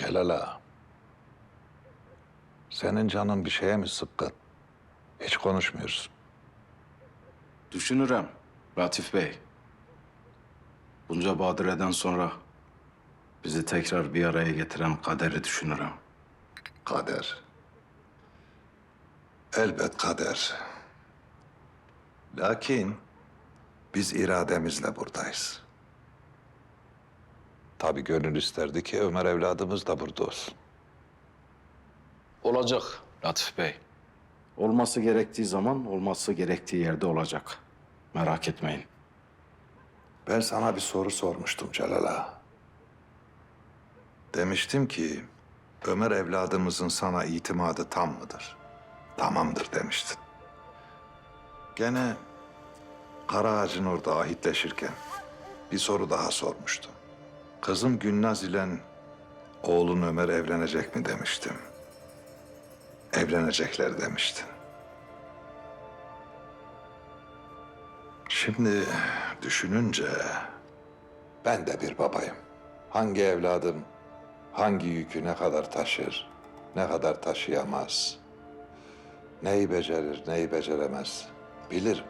Celal ağa. Senin canın bir şeye mi sıkkın? Hiç konuşmuyorsun. Düşünürüm Latif Bey. Bunca badireden sonra bizi tekrar bir araya getiren kaderi düşünürüm. Kader. Elbet kader. Lakin biz irademizle buradayız. Tabii gönül isterdi ki Ömer evladımız da burada olsun. Olacak Latif Bey. Olması gerektiği zaman olması gerektiği yerde olacak. Merak etmeyin. Ben sana bir soru sormuştum Celal ağa. Demiştim ki Ömer evladımızın sana itimadı tam mıdır? Tamamdır demiştin. Gene Kara Ağacın orada ahitleşirken bir soru daha sormuştum. Kızım Gülnaz ile oğlun Ömer evlenecek mi demiştim. Evlenecekler demiştin. Şimdi düşününce ben de bir babayım. Hangi evladım hangi yükü ne kadar taşır, ne kadar taşıyamaz, neyi becerir, neyi beceremez bilirim.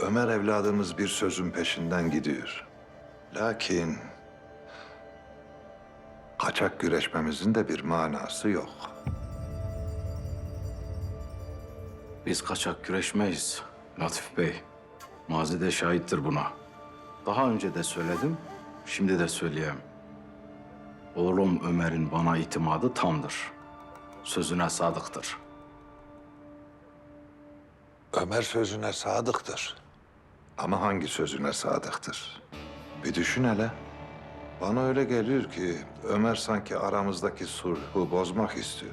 Ömer evladımız bir sözün peşinden gidiyor. Lakin kaçak güreşmemizin de bir manası yok. Biz kaçak güreşmeyiz Latif Bey. Mazide şahittir buna. Daha önce de söyledim, şimdi de söyleyeyim. Oğlum Ömer'in bana itimadı tamdır. Sözüne sadıktır. Ömer sözüne sadıktır. Ama hangi sözüne sadıktır? Bir düşün hele. Bana öyle geliyor ki Ömer sanki aramızdaki sulhu bozmak istiyor.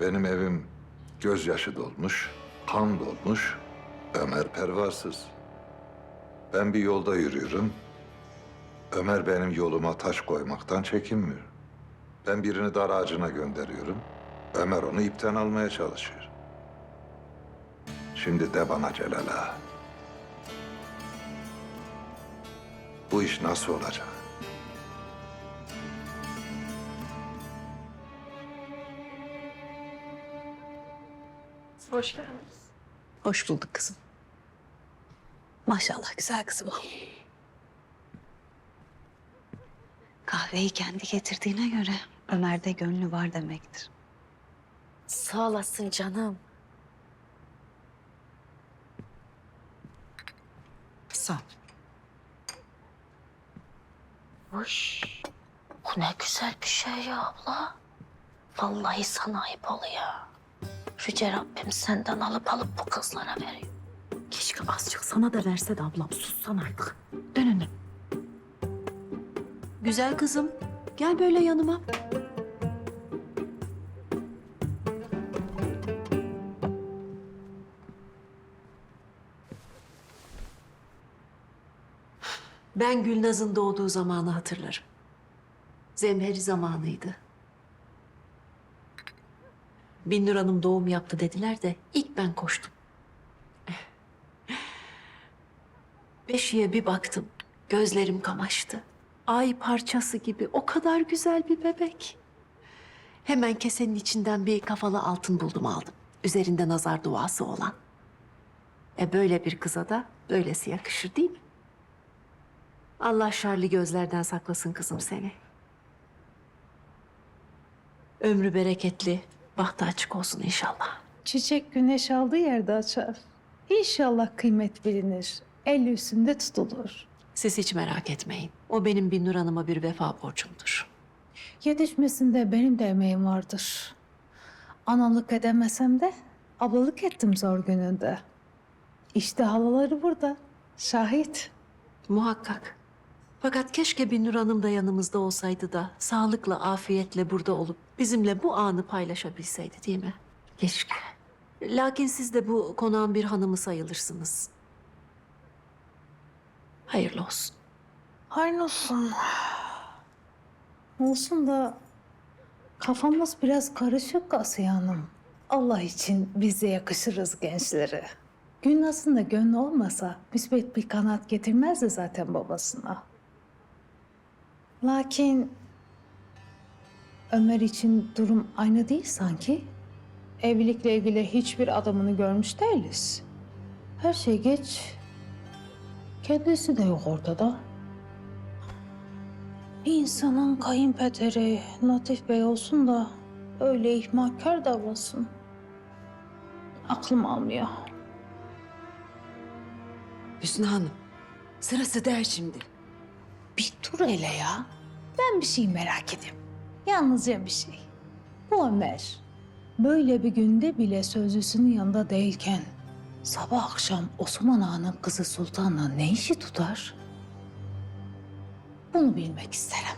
Benim evim gözyaşı dolmuş, kan dolmuş. Ömer pervasız. Ben bir yolda yürüyorum. Ömer benim yoluma taş koymaktan çekinmiyor. Ben birini dar ağacına gönderiyorum. Ömer onu ipten almaya çalışıyor. Şimdi de bana Celal Bu iş nasıl olacak? Hoş geldiniz. Hoş bulduk kızım. Maşallah güzel kızım o. Kahveyi kendi getirdiğine göre Ömer'de gönlü var demektir. Sağ olasın canım. Sağ ol. Hoş. Bu ne güzel bir şey ya abla. Vallahi sana ayıp oluyor. Yüce Rabbim senden alıp alıp bu kızlara veriyor. Keşke azıcık sana da verse de ablam sussan artık. Dön önüne. Güzel kızım gel böyle yanıma. Ben Gülnaz'ın doğduğu zamanı hatırlarım. Zemheri zamanıydı. Binnur Hanım doğum yaptı dediler de ilk ben koştum. Beşiğe bir baktım. Gözlerim kamaştı. Ay parçası gibi o kadar güzel bir bebek. Hemen kesenin içinden bir kafalı altın buldum aldım. Üzerinde nazar duası olan. E böyle bir kıza da böylesi yakışır değil mi? Allah şarlı gözlerden saklasın kızım seni. Ömrü bereketli, bahtı açık olsun inşallah. Çiçek güneş aldığı yerde açar. İnşallah kıymet bilinir. El üstünde tutulur. Siz hiç merak etmeyin. O benim Binnur Hanım'a bir vefa borcumdur. Yetişmesinde benim de emeğim vardır. Analık edemesem de ablalık ettim zor gününde. İşte halaları burada. Şahit. Muhakkak. Fakat keşke Binnur Hanım da yanımızda olsaydı da sağlıkla, afiyetle burada olup bizimle bu anı paylaşabilseydi değil mi? Keşke. Lakin siz de bu konağın bir hanımı sayılırsınız. Hayırlı olsun. Hayırlı olsun. Olsun da kafamız biraz karışık Asiye Hanım. Allah için bize yakışırız gençleri. Gülnaz'ın da gönlü olmasa müsbet bir kanat getirmezdi zaten babasına. Lakin Ömer için durum aynı değil sanki. Evlilikle ilgili hiçbir adamını görmüş değiliz. Her şey geç. Kendisi de yok ortada. İnsanın kayınpederi Latif Bey olsun da öyle ihmalkar davransın. Aklım almıyor. Hüsnü Hanım, sırası der şimdi. Bir dur hele ya. Ben bir şey merak ediyorum. Yalnızca bir şey. Bu Ömer böyle bir günde bile sözlüsünün yanında değilken sabah akşam Osman Ağa'nın kızı Sultan'la ne işi tutar? Bunu bilmek isterim.